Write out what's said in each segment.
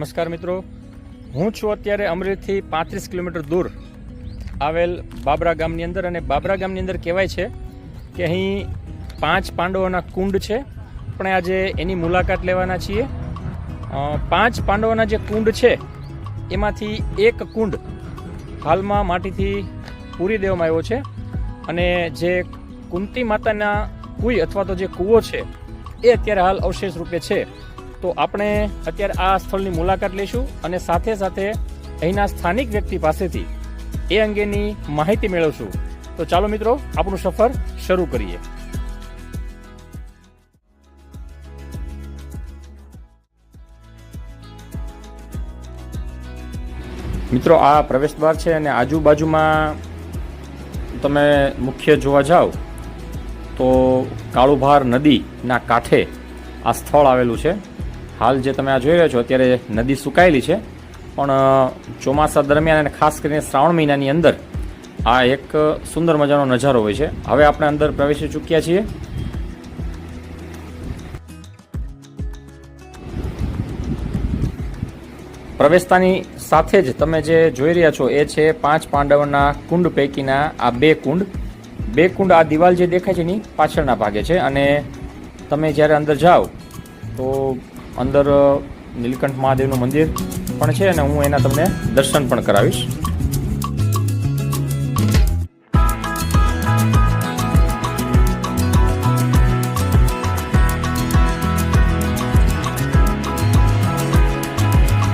નમસ્કાર મિત્રો. હું છું અત્યારે અમરેલીથી પાંત્રીસ કિલોમીટર દૂર આવેલ બાબરા ગામની અંદર અને બાબરા ગામની અંદર કહેવાય છે કે અહીં પાંચ પાંડવોના કુંડ છે. આપણે આજે એની મુલાકાત લેવાના છીએ. પાંચ પાંડવોના જે કુંડ છે, એમાંથી એક કુંડ હાલમાં માટીથી પૂરી દેવામાં આવ્યો છે અને જે કુંતી માતાના કુઈ અથવા તો જે કૂવો છે, એ અત્યારે હાલ અવશેષ રૂપે છે. તો આપણે અત્યારે આ સ્થળની મુલાકાત લઈશું અને સાથે સાથે અહીંના સ્થાનિક વ્યક્તિ પાસેથી એ અંગેની માહિતી મેળવશું. તો ચાલો મિત્રો, આપણું સફર શરૂ કરીએ. મિત્રો, આ પ્રવેશદ્વાર છે અને આજુબાજુમાં તમે મુખ્ય જોવા જાઓ તો કાળુભાર નદીના કાંઠે આ સ્થળ આવેલું છે. હાલ જે તમે આ જોઈ રહ્યા છો, અત્યારે નદી સુકાયેલી છે. પણ ચોમાસા દરમિયાન અને ખાસ કરીને શ્રાવણ મહિનાની અંદર આ એક સુંદર મજાનો નજારો હોય છે. હવે આપણે અંદર પ્રવેશી ચૂક્યા છીએ. પ્રવેશતાની સાથે જ તમે જે જોઈ રહ્યા છો, એ છે પાંચ પાંડવોના કુંડ પૈકીના આ બે કુંડ. બે કુંડ આ દિવાલ જે દેખાય છે એની પાછળના ભાગે છે. અને તમે જ્યારે અંદર જાઓ, તો અંદર નીલકંઠ મહાદેવનું મંદિર પણ છે અને હું એના તમને દર્શન પણ કરાવીશ.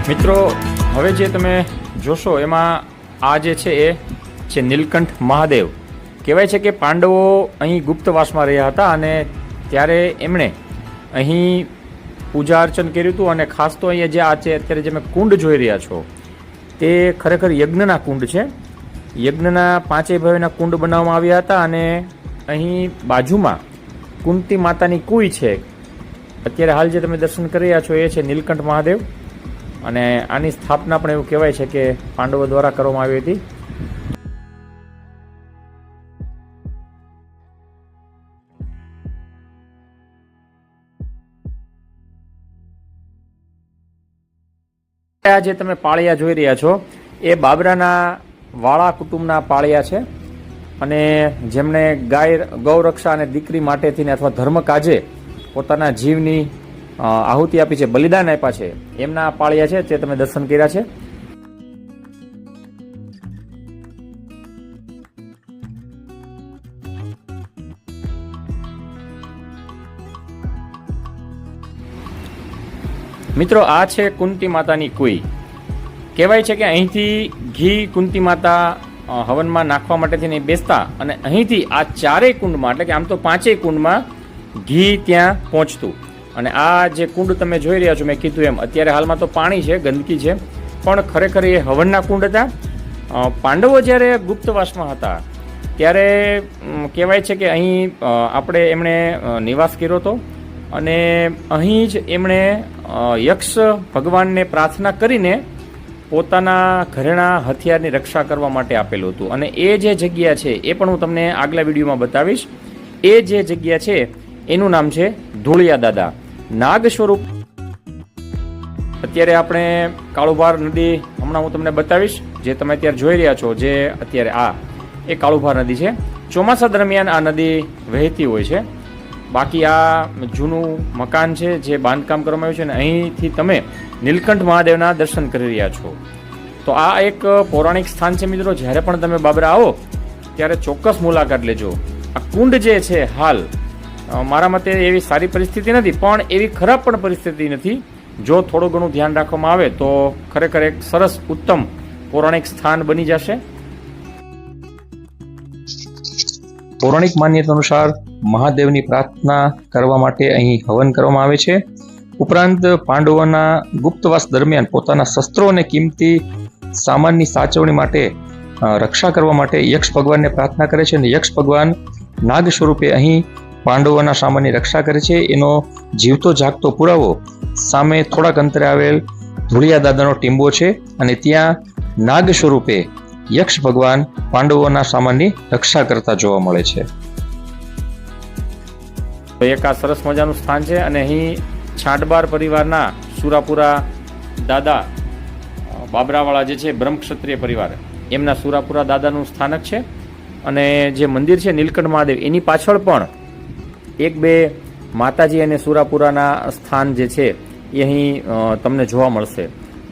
મિત્રો, હવે જે તમે જોશો, એમાં આ જે છે એ છે નીલકંઠ મહાદેવ. કહેવાય છે કે પાંડવો અહીં ગુપ્તવાસમાં રહ્યા હતા અને ત્યારે એમણે અહીં પૂજા અર્ચન કર્યું હતું અને ખાસ તો અહીંયા જે આ છે, અત્યારે જે મેં કુંડ જોઈ રહ્યા છો, તે ખરેખર યજ્ઞના કુંડ છે. યજ્ઞના પાંચેય ભાઈઓના કુંડ બનાવવામાં આવ્યા હતા અને અહીં બાજુમાં કુંતી માતાની કુઈ છે. અત્યારે હાલ જે તમે દર્શન કરી રહ્યા છો એ છે નીલકંઠ મહાદેવ. અને આની સ્થાપના પણ એવું કહેવાય છે કે પાંડવો દ્વારા કરવામાં આવી હતી. આ જે તમે પાળિયા જોઈ રહ્યા છો, એ બાબરાના વાળા કુટુંબના પાળિયા છે. અને જેમણે ગાય ગૌરક્ષા અને દીકરી માટેથી અથવા ધર્મ કાજે પોતાના જીવની આહુતિ આપી છે, બલિદાન આપ્યા છે, એમના પાળિયા છે તે તમે દર્શન કર્યા છે. મિત્રો, આ છે કુંતી માતાની કુઈ. કહેવાય છે કે અહીંથી ઘી કુંતી માતા હવનમાં નાખવા માટેથી થઈને બેસતા અને અહીંથી આ ચારેય કુંડમાં, એટલે કે આમ તો પાંચેય કુંડમાં ઘી ત્યાં પહોંચતું. અને આ જે કુંડ તમે જોઈ રહ્યા છો, મેં કીધું એમ, અત્યારે હાલમાં તો પાણી છે, ગંદકી છે, પણ ખરેખર એ હવનના કુંડ હતા. પાંડવો જ્યારે ગુપ્તવાસમાં હતા, ત્યારે કહેવાય છે કે અહીં આપણે એમણે નિવાસ કર્યો હતો. અને અહીં જ એમણે યક્ષ ભગવાનને પ્રાર્થના કરીને પોતાના ઘરેણા હથિયારની રક્ષા કરવા માટે આપેલું હતું. અને એ જે જગ્યા છે, એ પણ હું તમને આગલા વિડીયોમાં બતાવીશ. એ જે જગ્યા છે, એનું નામ છે ધૂળિયા દાદા. નાગ સ્વરૂપ અત્યારે આપણે કાળુભાર નદી, હમણાં હું તમને બતાવીશ, જે તમે અત્યારે જોઈ રહ્યા છો, જે અત્યારે આ, એ કાળુભાર નદી છે. ચોમાસા દરમિયાન આ નદી વહેતી હોય છે. બાકી આ જૂનું મકાન છે જે બાંધકામ કરવામાં આવ્યું છે અને અહીંથી તમે નીલકંઠ મહાદેવના દર્શન કરી રહ્યા છો. તો આ એક પૌરાણિક સ્થાન છે મિત્રો, જ્યારે પણ તમે બાબરા આવો, ત્યારે ચોક્કસ મુલાકાત લેજો. આ કુંડ જે છે હાલ મારા મતે એવી સારી પરિસ્થિતિ નથી, પણ એવી ખરાબ પણ પરિસ્થિતિ નથી. જો થોડું ઘણું ધ્યાન રાખવામાં આવે તો ખરેખર એક સરસ ઉત્તમ પૌરાણિક સ્થાન બની જશે. પૌરાણિક માન્યતા અનુસાર મહાદેવની પ્રાર્થના કરવા માટે અહીં હવન કરવામાં આવે છે. ઉપરાંત પાંડવોના ગુપ્તવાસ દરમિયાન પોતાના શસ્ત્રો અને કિંમતી સામાનની સાચવણી માટે રક્ષા કરવા માટે યક્ષ ભગવાનને પ્રાર્થના કરે છે અને યક્ષ ભગવાન નાગ સ્વરૂપે અહીં પાંડવોના સામાનની રક્ષા કરે છે. એનો જીવતો જાગતો પુરાવો સામે થોડાક અંતરે આવેલ ધુળિયા દાદાનો ટીંબો છે અને ત્યાં નાગ સ્વરૂપે યક્ષ ભગવાન પાંડવોના સામાનની રક્ષા કરતા જોવા મળે છે. એક આ સરસ મજાનું સ્થાન છે અને અહીં છાંટબાર પરિવારના સુરાપુરા દાદા બાબરાવાળા જે છે, બ્રહ્મક્ષત્રિય પરિવાર, એમના સુરાપુરા દાદાનું સ્થાનક છે. અને જે મંદિર છે, નીલકંઠ મહાદેવ, એની પાછળ પણ એક બે માતાજી અને સુરાપુરાના સ્થાન જે છે, એ અહીં તમને જોવા મળશે.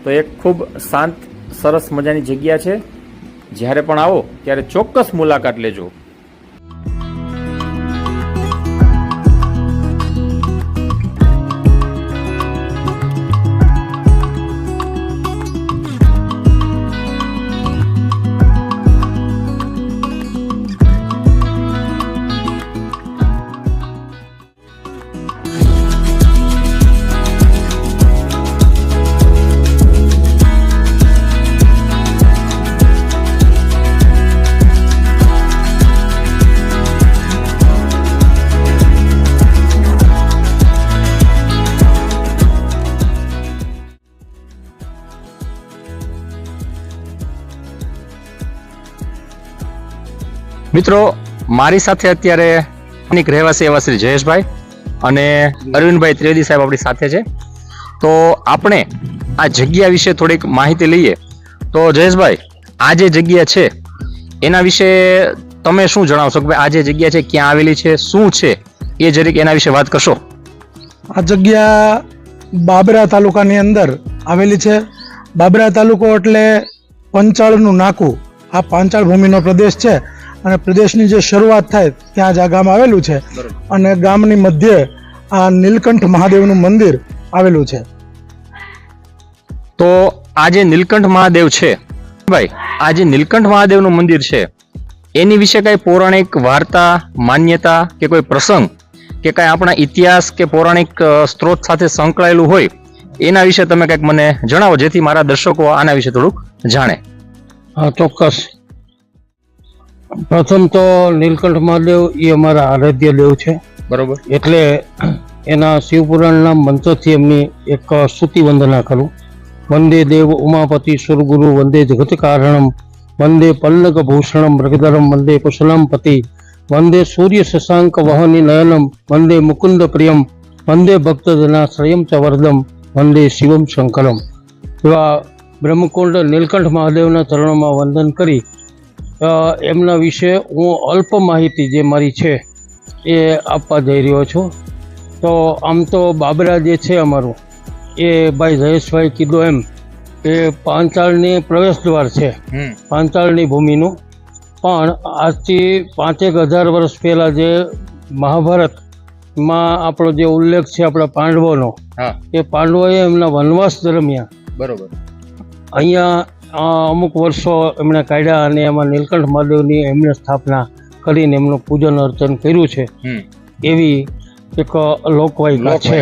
તો એક ખૂબ શાંત, સરસ મજાની જગ્યા છે. જ્યારે પણ આવો ત્યારે ચોક્કસ મુલાકાત લેજો. મિત્રો, મારી સાથે અત્યારે સ્થાનિક રહેવાસી એવા શ્રી જયેશભાઈ અને અરવિંદભાઈ ત્રિવેદી સાહેબ આપણી સાથે છે. તો આપણે આ જગ્યા વિશે થોડીક માહિતી લઈએ. તો જયેશભાઈ, આ જે જગ્યા છે, એના વિશે તમે શું જણાવશો કે આ જે જગ્યા છે, ક્યાં આવેલી છે, શું છે? એ જરીક એના વિશે વાત કરશો. આ જગ્યા બાબરા તાલુકાની અંદર આવેલી છે. બાબરા તાલુકો એટલે પંચાળનું નાકું. આ પાંચાળ ભૂમિનો પ્રદેશ છે. અને પ્રદેશની જે શરૂઆત થાય ત્યાં જ આ ગામ આવેલું છે. અને ગામની મધ્યે આ નીલકંઠ મહાદેવનું મંદિર આવેલું છે. તો આ જે નીલકંઠ મહાદેવ છે ભાઈ આ જે નીલકંઠ મહાદેવનું મંદિર છે એની વિશે કઈ પૌરાણિક વાર્તા માન્યતા કે કોઈ પ્રસંગ કે કઈ આપણા ઇતિહાસ કે પૌરાણિક સ્ત્રોત સાથે સંકળાયેલું હોય એના વિશે તમે કંઈક મને જણાવો જેથી મારા દર્શકો આના વિશે થોડુંક જાણે. હા ચોક્કસ. પ્રથમ તો નીલકંઠ મહાદેવ એ અમારા આરાધ્ય દેવ છે. બરોબર. એટલે એના શિવપુરાણના મંત્રથી એમની એક સ્તુતિ વંદના કરું. વંદે દેવ ઉમાપતિ સુરગુરુ વંદે જગત કારણમ વંદે પલ્લક ભૂષણમ મૃગધરમ વંદે કુશલમપતિ વંદે સૂર્ય શશાંક વહની નયનમ વંદે મુકુંદ પ્રિયમ વંદે ભક્તજનાશ્રયમ ચ વરદમ વંદે શિવમ શંકરમ. એવા બ્રહ્મકુંડ નીલકંઠ મહાદેવના ચરણોમાં વંદન કરી એમના વિશે હું અલ્પ માહિતી જે મારી છે એ આપવા જઈ રહ્યો છું. તો આમ તો બાબરા જે છે અમારું એ ભાઈ જયેશભાઈ કીધું એમ એ પાંચાળની પ્રવેશ દ્વાર છે. પાંચાળની ભૂમિનું. પણ આજથી પાંચેક હજાર વર્ષ પહેલાં જે મહાભારતમાં આપણો જે ઉલ્લેખ છે આપણા પાંડવોનો એ પાંડવોએ એમના વનવાસ દરમિયાન બરોબર. અહીંયા અમુક વર્ષો એમણે કાઢ્યા અને એમાં નીલકંઠ મહાદેવની એમણે સ્થાપના કરીને એમનું પૂજન અર્ચન કર્યું છે. એવી એક લોકવાયિકા છે.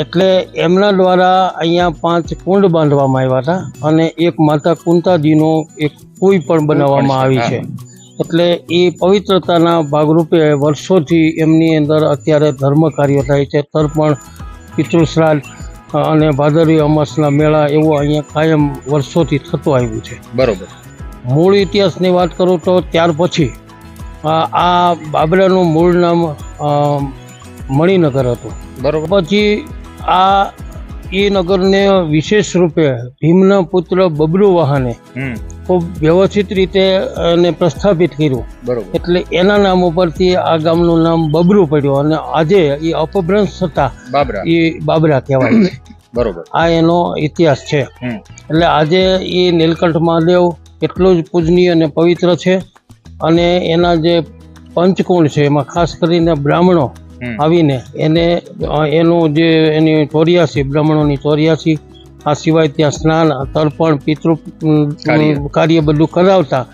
એટલે એમના દ્વારા અહીંયા પાંચ કુંડ બાંધવામાં આવ્યા હતા અને એક માતા કુંતાજીનો એક કોઈ પણ બનાવવામાં આવી છે એટલે એ પવિત્રતાના ભાગરૂપે વર્ષોથી એમની અંદર અત્યારે ધર્મ કાર્યો થાય છે. તર્પણ પિતૃશ્રાદ્ધ અને ભાદરવી અમાસના મેળા એવો અહીંયા કાયમ વર્ષોથી થતો આવ્યું છે. બરાબર. મૂળ ઇતિહાસની વાત કરું તો ત્યાર પછી આ બાબરાનું મૂળ નામ મણિનગર હતું. બરાબર. પછી આ એ નગરને વિશેષ રૂપે ભીમના પુત્ર બબરુ વાહને ખૂબ વ્યવસ્થિત રીતે એને પ્રસ્થાપિત કર્યું. બરોબર. એટલે એના નામ ઉપરથી આ ગામનું નામ બબરુ પડ્યું અને આજે એ અપભ્રંશ થતા એ બાબરા કહેવાય. છે બરોબર. આ એનો ઇતિહાસ છે. એટલે આજે એ નીલકંઠ મહાદેવ એટલું જ પૂજનીય અને પવિત્ર છે અને એના જે પંચકોણ છે એમાં ખાસ કરીને બ્રાહ્મણો હમ. આવીને એને એનું જે એની ચોર્યાસી બ્રાહ્મણોની ચોર્યાસી આ સિવાય ત્યાં સ્નાન તર્પણ પિતૃ કાર્ય. બધું કરાવતા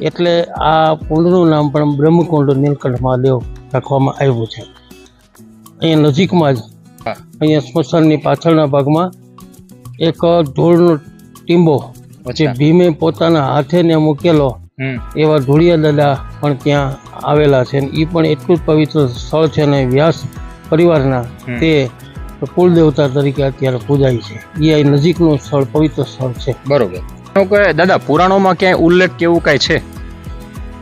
એટલે આ કુંડનું નામ પણ બ્રહ્મકુંડ નીલકંઠ મહાદેવ રાખવામાં આવ્યું છે અહીંયા નજીકમાં જ અહીંયા સ્મશાનની પાછળના ભાગમાં એક ધૂળનો ટીંબો જે ભીમે પોતાના હાથે ને મૂકેલો. એવા ધૂળિયા દાદા પણ ત્યાં આવેલા છે એ પણ એટલું જ પવિત્ર સ્થળ છે અને વ્યાસ પરિવારના. તે કુલદેવતા તરીકે અત્યારે પૂજાય છે. એ નજીકનું સ્થળ પવિત્ર સ્થળ છે. બરોબર. દાદા પુરાણોમાં ક્યાંય ઉલ્લેખ કેવું કઈ છે?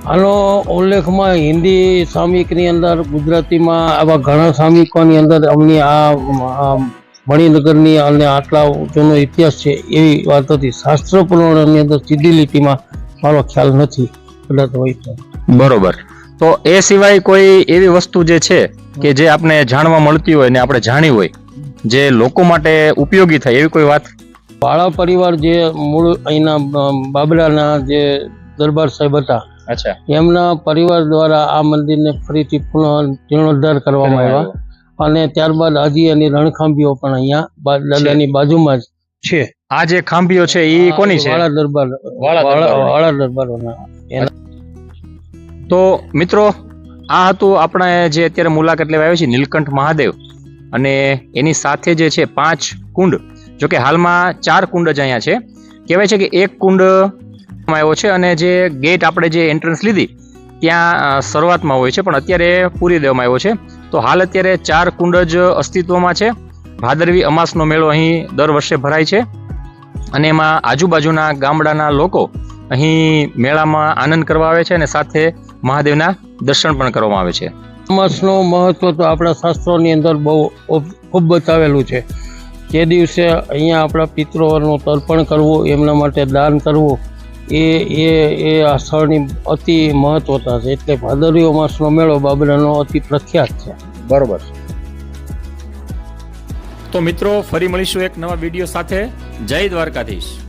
આનો ઉલ્લેખમાં હિન્દી સામયિકની અંદર ગુજરાતીમાં આવા ઘણા સામયિકોની અંદર અમને આ આ મણિનગરની અને આટલા જૂનો ઇતિહાસ છે એવી વાત હતી શાસ્ત્ર પુરાણની અંદર સીધી લીટીમાં મારો ખ્યાલ નથી કદાચ હોય તો. બરોબર. તો એ સિવાય કોઈ એવી વસ્તુ જે છે કે જે આપણે જાણવા મળતી હોય ને આપણે જાણી હોય જે લોકો માટે ઉપયોગી થાય એવી કોઈ વાત? વાળા પરિવાર જે મૂળ અહીંના બાબરાના જે દરબાર સાહેબ હતા અચ્છા. એમના પરિવાર દ્વારા આ મંદિરને ફરીથી પુનઃ જીર્ણોદ્ધાર કરવામાં આવ્યા. અને ત્યારબાદ હજી એની રણખાંભીઓ પણ અહીંયા દાદાની બાજુમાં જ છે. આ જે ખાંભીઓ છે એ કોની છે? વાળા દરબાર વાળા વાળા દરબારોની. વાળા દરબારોના. એના તો મિત્રો આ હતું આપણે જે અત્યારે મુલાકાત લેવા આવ્યો છે નીલકંઠ મહાદેવ. અને એની સાથે જે છે પાંચ કુંડ. જો કે હાલમાં ચાર કુંડ જ અહીંયા છે. કહેવાય છે કે એક કુંડ આવ્યો છે અને જે ગેટ આપણે જે એન્ટ્રન્સ લીધી ત્યાં શરૂઆતમાં હોય છે પણ અત્યારે પૂરી દેવામાં આવ્યો છે. તો હાલ અત્યારે ચાર કુંડ જ અસ્તિત્વમાં છે. ભાદરવી અમાસનો મેળો અહીં દર વર્ષે ભરાય છે. અને એમાં આજુબાજુના ગામડાના લોકો અહીં મેળામાં આનંદ કરવા આવે છે અને સાથે મહાદેવના દર્શન પણ કરવામાં આવે છે. ચોમાસનું મહત્વ તો આપણા શાસ્ત્રોની અંદર બહુ ખૂબ- ખૂબ બતાવેલું છે. જે દિવસે અહીંયા આપણા પિત્રોનું તર્પણ કરવું એમના માટે દાન કરવું એ એ એ આ સ્થળની અતિ મહત્વતા છે. એટલે ભાદરવી અમાસનો મેળો બાબરાનો અતિ પ્રખ્યાત છે. બરોબર તો મિત્રો ફરી મળીશું એક નવા વીડિયો સાથે. જય દ્વારકાધીશ.